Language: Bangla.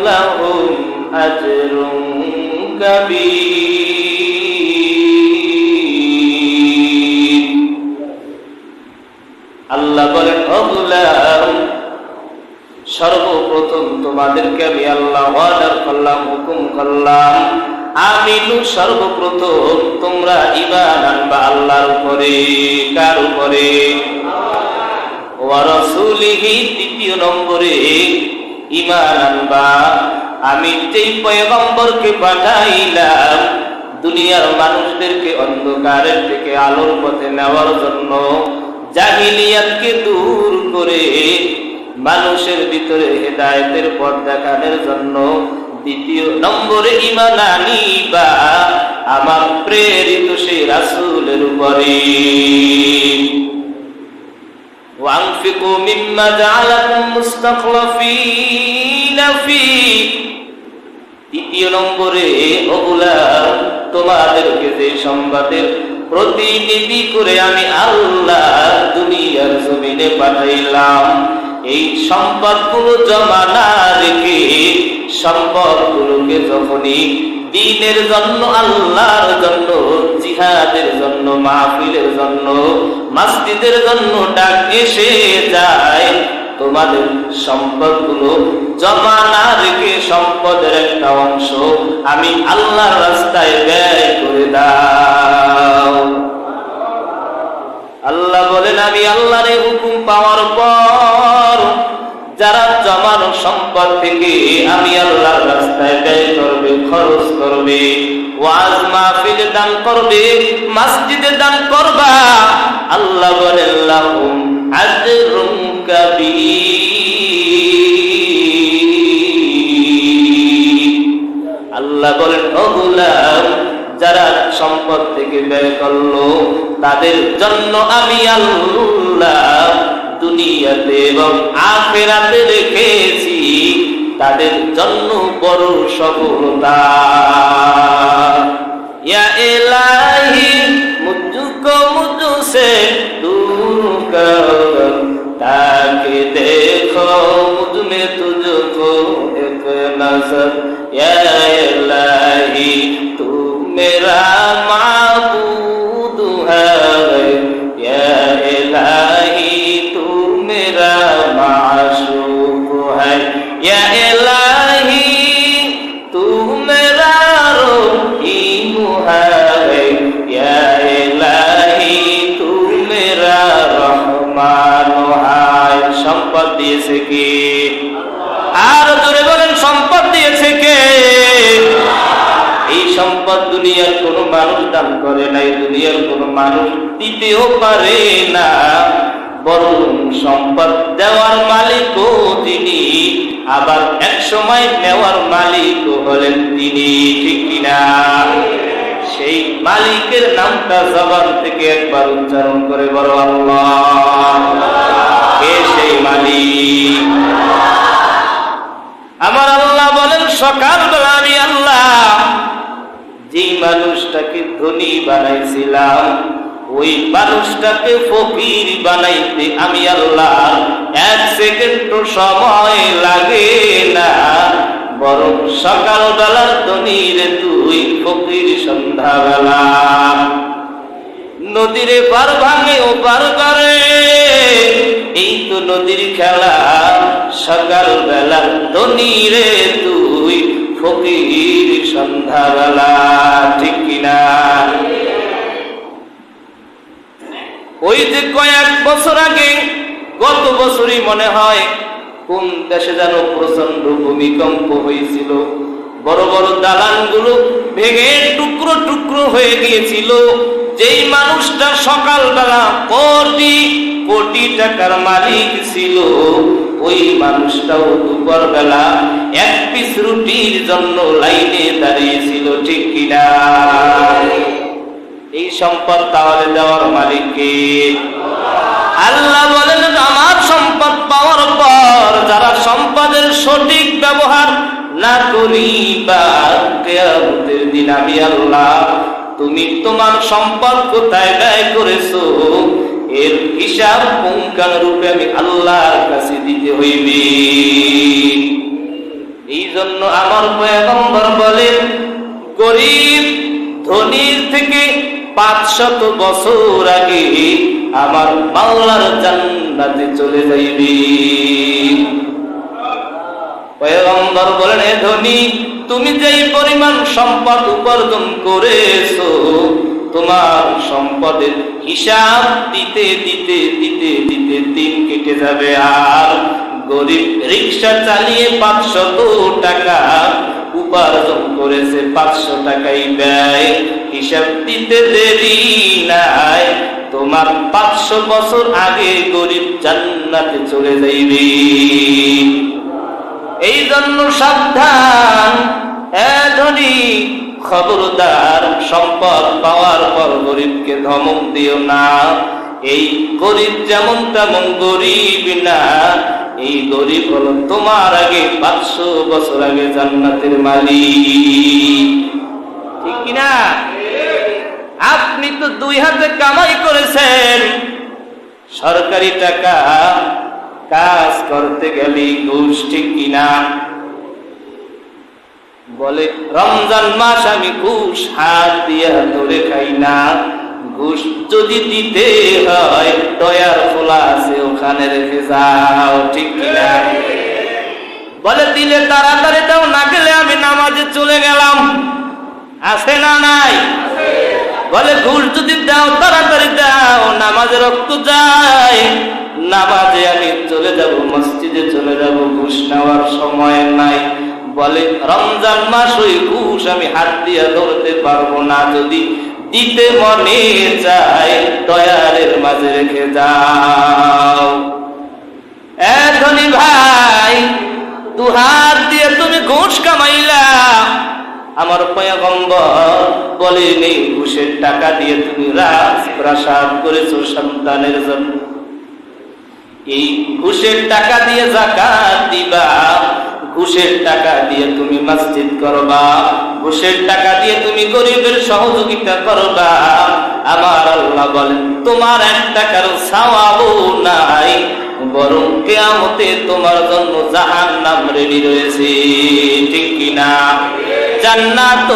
لهم أجر كبير আল্লাহ বলেন অগুলাম সর্বপ্রথম তোমাদেরকে আমি আল্লাহ অর্ডার করলাম হুকুম করলাম আমিনু সর্বপ্রথম তোমরা ইমান আনবা আল্লাহর উপরে কার উপরে ওয়ারসুলিহি দ্বিতীয় নম্বরে ইমান আনবা। আমি যেই পয়গম্বরকে পাঠাইলাম, দুনিয়ার মানুষদেরকে অন্ধকারের থেকে আলোর পথে নেওয়ার জন্য জাহিলিয়াতকে দূর করে মানুষের ভিতরে হেদায়তের পথ দেখানোর জন্য দ্বিতীয় নম্বরে ইমান আনিবা। আমার প্রেরিত সেই রাসূলের উপরে। وأنفقوا مما جعلكم مستخلفين فيه তৃতীয় নম্বরে ওগুলা তোমাদেরকে যে সংবাদের প্রতিনিধি করে আমি আল্লাহ দুনিয়ার জমিনে পাঠাইলাম এই সম্পদগুলো জমা না রেখে সম্পদগুলোকে যখনই দিনের জন্য আল্লাহর জন্য জিহাদের জন্য, মাহফিলের জন্য, মাসজিদের জন্য ডাক এসে যায়। তোমাদের সম্পদগুলো জমা না রেখে সম্পদের একটা অংশ, আমি আল্লাহর রাস্তায় ব্যয় করে দাও সম্পদ থেকে আমি আল্লাহর রাস্তায় ব্যয় করবে, খরচ করবে। ওয়াজ মাহফিলে দান করবে, মসজিদে দান করবা। আল্লাহ বলেন, লাহুম আজরুম আল্লাহ বলেন ওগুলাম যারা সম্পদ থেকে ব্যয় করল, তাদের জন্য আমি আল্লাহ দুনিয়াতে এবং আখেরাতে রেখেছি তাদের জন্য বড় সফলতা। দিয়েছে কে? আর জোরে বলেন, সম্পদ দিয়েছে কে? এই সম্পদ দুনিয়ার কোন মানুষ দান করে নাই, দুনিয়ার কোন মানুষ দিতেও পারে না। বরং সম্পদ দেওয়ার মালিকও তিনি, আবার এক সময় নেওয়ার মালিকও হলেন তিনি, ঠিক কিনা? সেই মালিকের নামটা জবান থেকে একবার উচ্চারণ করে বড় আল্লাহ। আমার আল্লাহ বলেন, সকালবেলা আমি আল্লাহ, যেই মানুষটাকে ধনী বানাইছিলাম, ওই মানুষটাকে ফকির বানাইতে আমি আল্লাহ এক সেকেন্ড সময় লাগে না। বরং সকালবেলার ধনীর তুই, ফকির সন্ধ্যাবেলা। নদীরে পার ভাঙে ও পার করে। এই তো নদীর খেলা সকাল বেলা ধনীরে তুই ফকির সন্ধ্যাবেলা, ঠিক কিনা? ওই যে কয়েক বছর আগে, গত বছরই মনে হয় কোন দেশে যেন প্রচণ্ড ভূমিকম্প হয়েছিল। বড় বড় দালানগুলো ভেঙে টুকরো টুকরো হয়ে গিয়েছিল। যেই মানুষটা সকালবেলা কোটি কোটি টাকার মালিক ছিল, ওই মানুষটাও দুপুর বেলা এক পিস রুটির জন্য লাইনে দাঁড়িয়েছিল, ঠিক কিনা এই সম্পদ তাহলে দেওয়ার মালিককে আল্লাহ বলেন, আমার সম্পদ পাওয়ার পর যারা সম্পদের সঠিক ব্যবহার না করি বা তুমি তোমার সম্পদ কোথায় ব্যয় করেছ? এর হিসাব পুঙ্খান রূপে আমি আল্লাহর কাছে দিতে হইবে। জন্য আমার পয়গম্বর বলেন, গরিব ধনির থেকে পাঁচশত বছর আগে আমার মাওলার জান্নাতে চলে যাইবে। পয়গম্বর বলেন "হে ধনী, তুমি যেই পরিমাণ সম্পদ উপার্জন করেছ তোমার সম্পদের হিসাব দিতে দিতে দিতে দিতে দিন কেটে যাবে। আর গরিব রিক্সা চালিয়ে পাঁচশত টাকা উপার্জন করেছে, পাঁচশো টাকাই ব্যয়। হিসাব দিতে দেরি নাই, তোমার পাঁচশো বছর আগে গরিব জান্নাতে চলে যাইবে। এই জন্য সাবধান ধনী খবরদার সম্পদ পাওয়ার পর গরিবকে ধমক দিও না। এই গরিব যেমন তেমন গরিব না, এই গরিব হলো তোমার আগে পাঁচশো বছর আগে জান্নাতের মালিক। ঠিক কিনা আপনি তো দুই হাতে কামাই করেছেন। সরকারি টাকা কাজ করতে গেলে ঘুষ ঠিক কিনা বলে, রমজান মাস আমি ঘুষ হাত দিয়া ধরে খাই না। ঘুষ যদি দিতে হয় টয়ার খোলা আছে, ওখানে রেখে যাও। ঠিক কিনা বলে, দিলে তাড়াতাড়ি দাও, না গেলে আমি নামাজে চলে গেলাম। আছে না নাই? বলে, ঘুষ যদি দাও, তাড়াতাড়ি দাও। রমজান আমি হাত দিয়ে ধরতে পারব না। যদি দিতে মনে দয়ালের মাঝে রেখে যাও। এখনই ভাই, দু হাত দিয়ে তুমি ঘুষ কামাইলা। আমার বলেনি ঘুষের টাকা দিয়ে তুমি রাজ প্রাসাদ করেছ সন্তানের জন্য। এই ঘুষের টাকা দিয়ে জাকাত দিবা। ঘুষের টাকা দিয়ে তুমি মসজিদ করবা। ঘুষের টাকা দিয়ে তুমি গরিবের সহযোগিতা করবা। আমার আল্লাহ বলেন, তোমার এক টাকার সাওয়াবও নাই, বরং কেয়ামতে তোমার জন্য জাহান নাম রেডি রয়েছে। ঠিক কিনা? জান্নাত